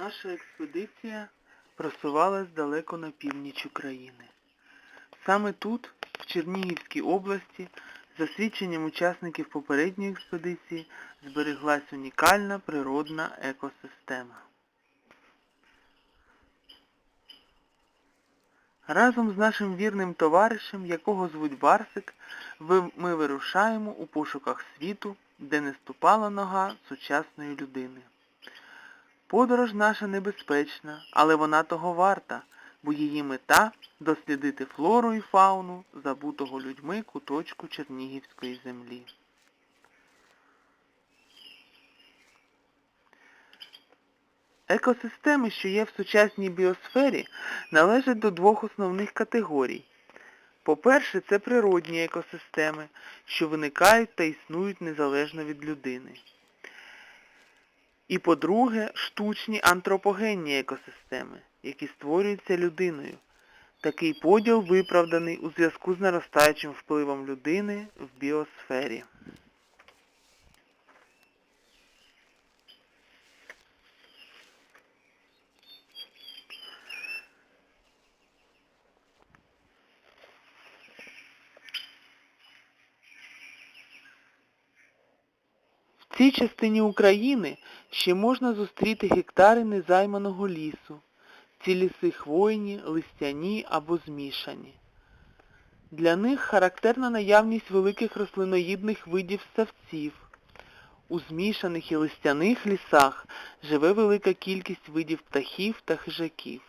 Наша експедиція просувалась далеко на північ України. Саме тут, в Чернігівській області, за свідченням учасників попередньої експедиції, збереглась унікальна природна екосистема. Разом з нашим вірним товаришем, якого звуть Барсик, ми вирушаємо у пошуках світу, де не ступала нога сучасної людини. Подорож наша небезпечна, але вона того варта, бо її мета дослідити флору і фауну забутого людьми куточку Чернігівської землі. Екосистеми, що є в сучасній біосфері, належать до двох основних категорій. По-перше, це природні екосистеми, що виникають та існують незалежно від людини. І по-друге, штучні антропогенні екосистеми, які створюються людиною. Такий поділ виправданий у зв'язку з наростаючим впливом людини в біосфері. Цій частині України ще можна зустріти гектари незайманого лісу. Ці ліси хвойні, листяні або змішані. Для них характерна наявність великих рослиноїдних видів ставців. У змішаних і листяних лісах живе велика кількість видів птахів та хижаків.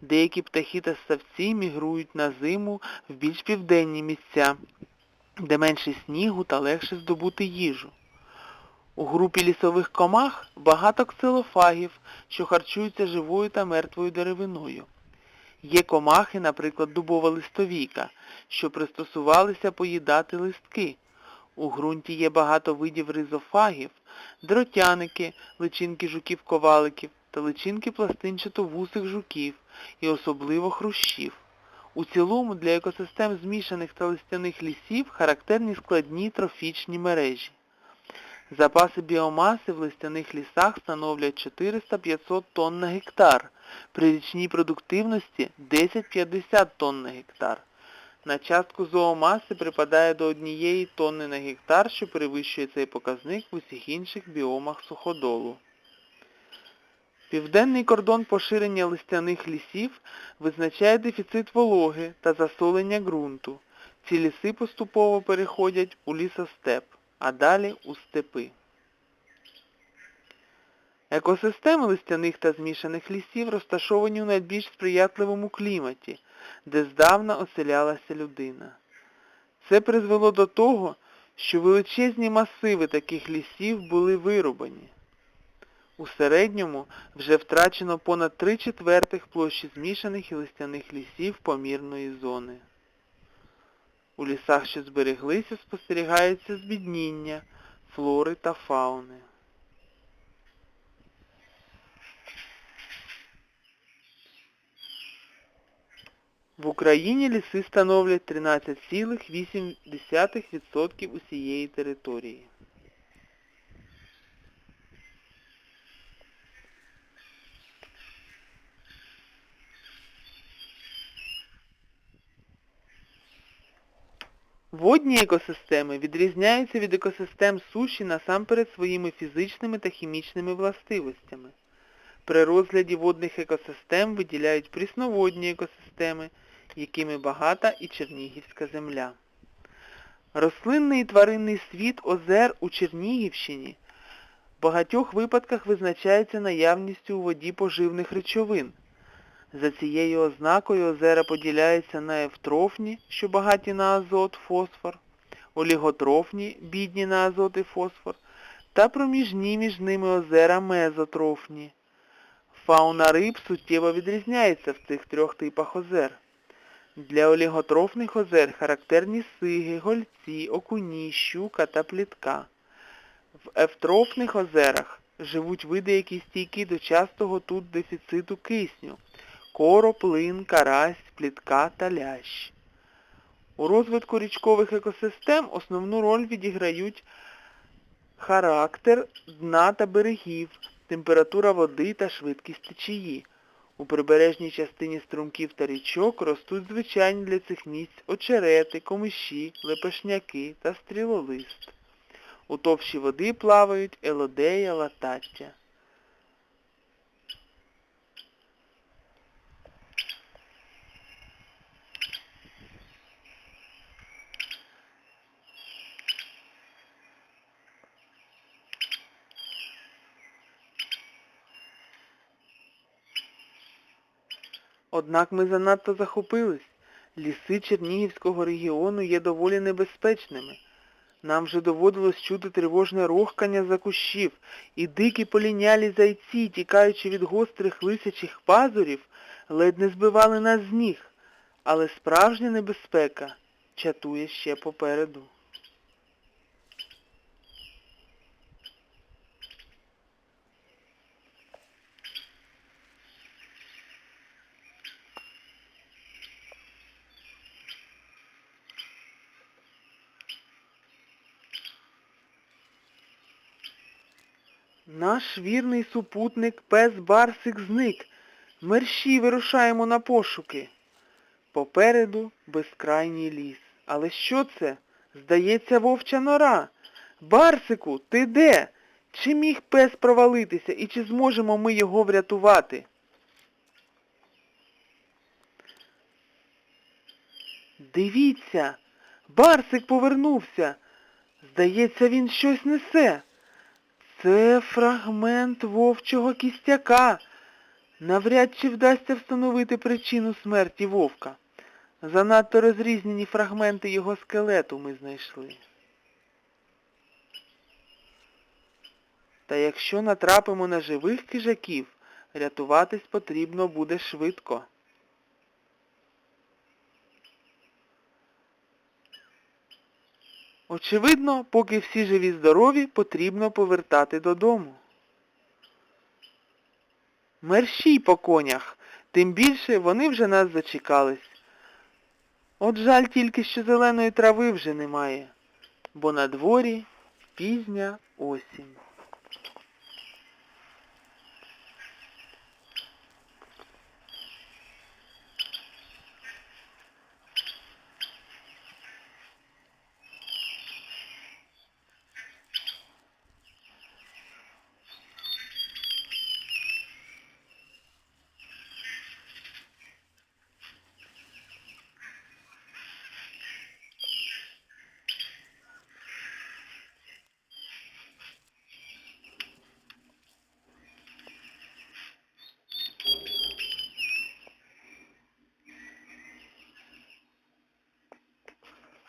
Деякі птахи та ставці мігрують на зиму в більш південні місця, де менше снігу та легше здобути їжу. У групі лісових комах багато ксилофагів, що харчуються живою та мертвою деревиною. Є комахи, наприклад, дубова листовійка, що пристосувалися поїдати листки. У ґрунті є багато видів ризофагів, дротяники, личинки жуків-коваликів та личинки пластинчато-вусих жуків і особливо хрущів. У цілому для екосистем змішаних та листяних лісів характерні складні трофічні мережі. Запаси біомаси в листяних лісах становлять 400-500 тонн на гектар, при річній продуктивності 10-50 тонн на гектар. На частку зоомаси припадає до однієї тонни на гектар, що перевищує цей показник в усіх інших біомах суходолу. Південний кордон поширення листяних лісів визначає дефіцит вологи та засолення ґрунту. Ці ліси поступово переходять у лісостеп а далі у степи. Екосистеми листяних та змішаних лісів розташовані у найбільш сприятливому кліматі, де здавна оселялася людина. Це призвело до того, що величезні масиви таких лісів були вирубані. У середньому вже втрачено понад 3 четвертих площі змішаних і листяних лісів помірної зони. У лісах, що збереглися, спостерігається збідніння флори та фауни. В Україні ліси становлять 13,8% усієї території. Водні екосистеми відрізняються від екосистем суші насамперед своїми фізичними та хімічними властивостями. При розгляді водних екосистем виділяють прісноводні екосистеми, якими багата і Чернігівська земля. Рослинний і тваринний світ озер у Чернігівщині в багатьох випадках визначається наявністю у воді поживних речовин. За цією ознакою озера поділяються на евтрофні, що багаті на азот, фосфор, оліготрофні, бідні на азот і фосфор, та проміжні між ними озера мезотрофні. Фауна риб суттєво відрізняється в цих трьох типах озер. Для оліготрофних озер характерні сиги, гольці, окуні, щука та плітка. В евтрофних озерах живуть види, які стійкі до частого тут дефіциту кисню короб, лин, карась, плітка та лящ. У розвитку річкових екосистем основну роль відіграють характер дна та берегів, температура води та швидкість течії. У прибережній частині струмків та річок ростуть звичайні для цих місць очерети, комиші, лепешняки та стрілолист. У товщі води плавають елодея, латаття. Однак ми занадто захопились. Ліси Чернігівського регіону є доволі небезпечними. Нам вже доводилось чути тривожне рохкання за кущів, і дикі полінялі зайці, тікаючи від гострих лисячих пазурів, ледь не збивали нас з ніг. Але справжня небезпека чатує ще попереду. Наш вірний супутник пес Барсик зник. Мерщій вирушаємо на пошуки. Попереду безкрайній ліс. Але що це? Здається, вовча нора. Барсику, ти де? Чи міг пес провалитися і чи зможемо ми його врятувати? Дивіться, Барсик повернувся. Здається, він щось несе. Це фрагмент вовчого кістяка. Навряд чи вдасться встановити причину смерті вовка. Занадто розрізнені фрагменти його скелету ми знайшли. Та якщо натрапимо на живих хижаків, рятуватись потрібно буде швидко. Очевидно, поки всі живі здорові, потрібно повертати додому. Мерщій по конях, тим більше вони вже нас зачекались. От жаль тільки, що зеленої трави вже немає, бо на дворі пізня осінь.